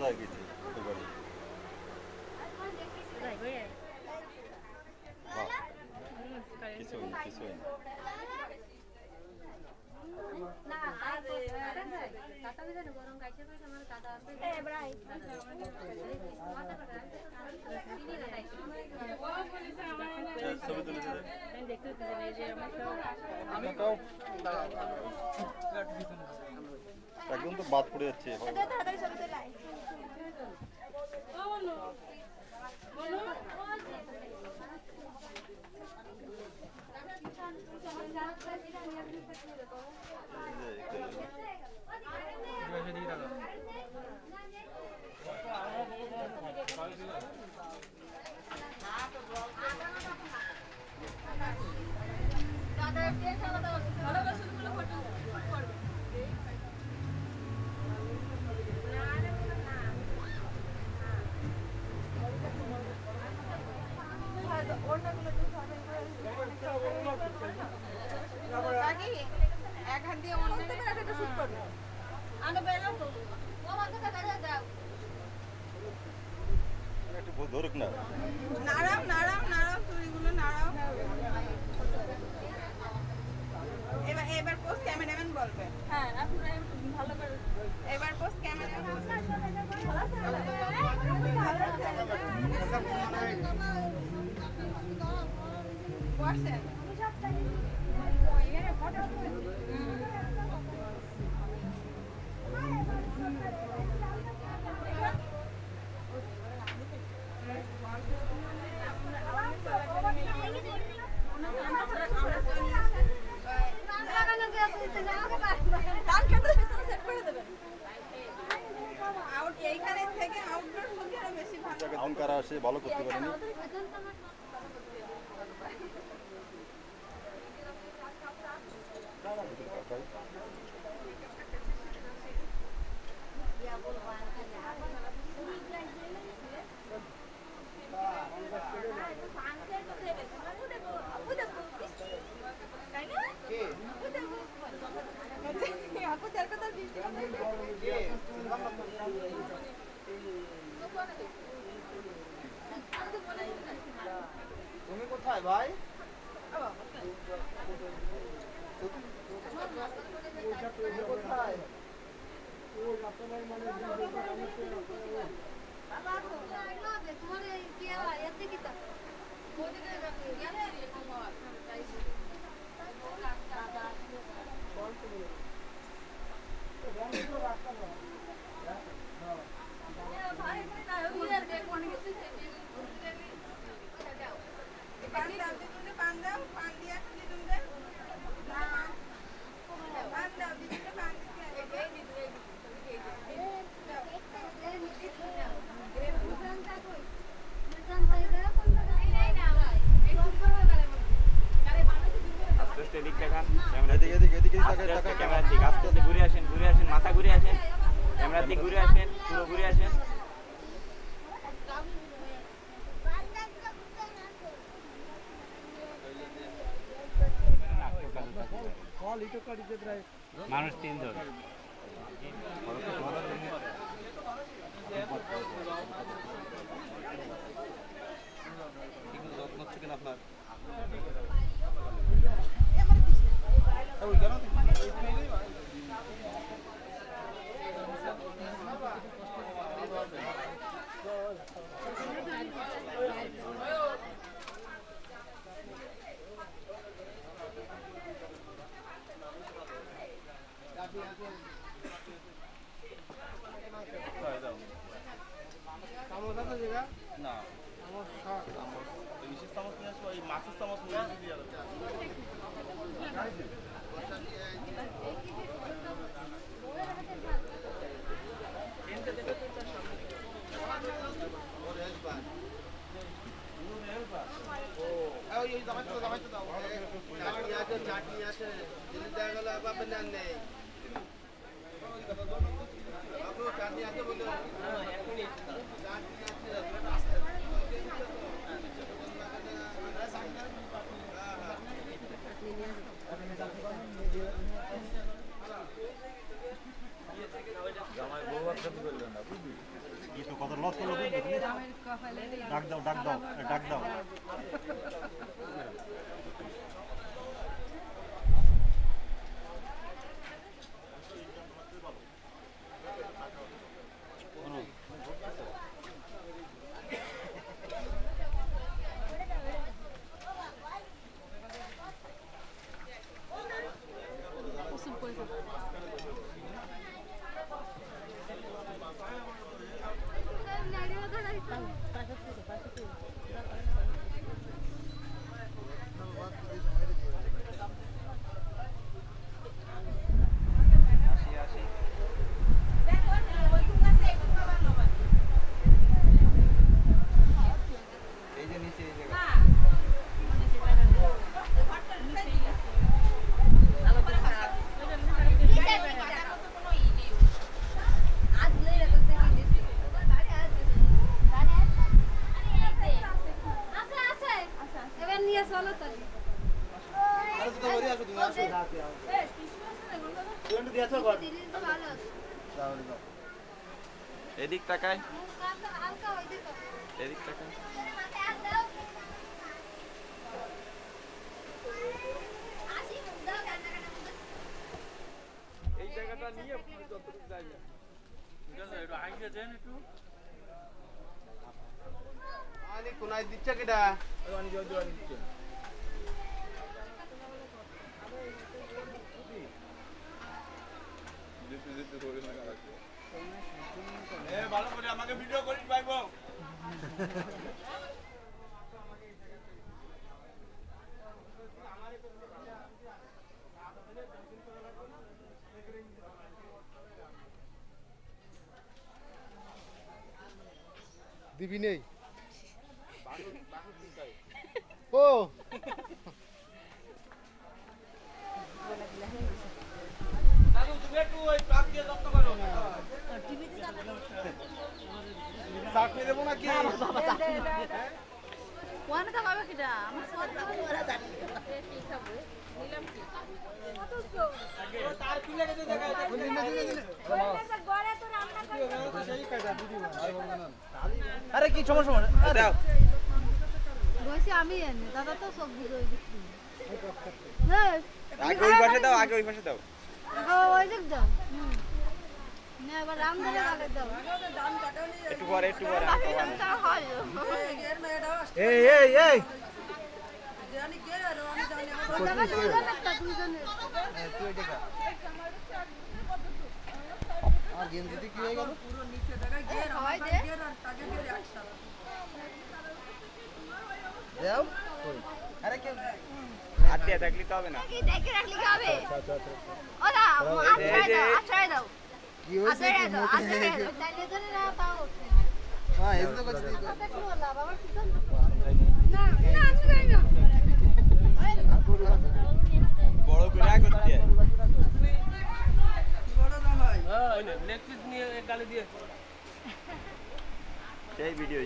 যায় কিছু এবারে না। এই ছবি তুলে দিলে। আপনারটাও একদম তো বাদ পড়ে যাচ্ছে। হাত দিয়ে অন্য একটা শুট করবে একটু ধরুক না। নাড়াও নাড়াও নাড়াও থেকে আউটডোর ছবি বেশি ভালো এখন কারা আসে ভালো করতে পারেনি। তুমি কোথায় ভাই? কোথায় পান দাও দিদুনকে পান দাও পান দিয়া দিদুনকে না পান দাও দিদুনকে পান দিতে আস্তে আস্তে এদিক দেখান ক্যামেরা এদিকে এদিকে এদিকে আস্তে তাকায় আস্তে তাকায় ক্যামেরার দিক আস্তে আস্তে ঘুরে আসেন ঘুরে আসেন মাথা ঘুরে আসেন দিক ঘুরে আসেন পুরো ঘুরে আসেন। মানুষ তিনজন চামচ আছে জায়গা না। ইলিশের চামচ নিয়ে আসব এই মাছের চামচ নিয়ে আসব দিয়ে ওই ওই জামাইতে দাও জামাইতে দাও চাটনি আছে চাটনি আছে যদি দেখা গেল বাপের নাম নেই বাবু চাটনি আছে বলে চাটনি আছে জামাই বউ একসাথে করলেন না বুঝলি কত লস করল বুঝলে তুমি? ডাক দাও ডাক দাও এ, ডাক দাও আসি আসি এই যে নিচে এই জায়গা এবার নিয়ে চলো তো আরে তো বলি আসো তুমি আসো তুই দিয়ে আসো ঘর দিদি তো ভালো আছে যাও রে, যাও এদিক তো এদিক দাও। এই জায়গাটা নিয়ে যতটুকু যাই কোনায় দিচ্ছে কেডা ভালো করে আমাকে ভিডিও করিস পাইবো দিবি নেই? ও। দাদু তুমি একটু চাকরি দেবো নাকি? আরে কি সমস্যা বলছি আমি এনে দাদা তো সব দিকে ওই দিক দিয়ে। আগে ওই পাশে দাও আগে ওই পাশে দাও। হ্যাঁ, ওই দিক দাও হুম। না এবার রাম ধরে গালে দাও একটু পরে একটু পরে আর এই এই এই। ওই জায়গা দুজন একটা দুজনের তুই এটা খা। আর গেঞ্জিতে কি হয়ে গেল? হয় দে যাও। আরে কেউ হাত দিয়ে থাকলে তো হবে না। কি দেখে রাখলি কি হবে ওরা আছড়াই দাও আছড়াই দাও। কি হয়েছে ধরে হ্যাঁ এই তো করছি জানো না না আমি জানি না। বড় করে আয় করতে হয়। লেগ পিস নিয়ে গালি দিয়ে। সেই ভিডিও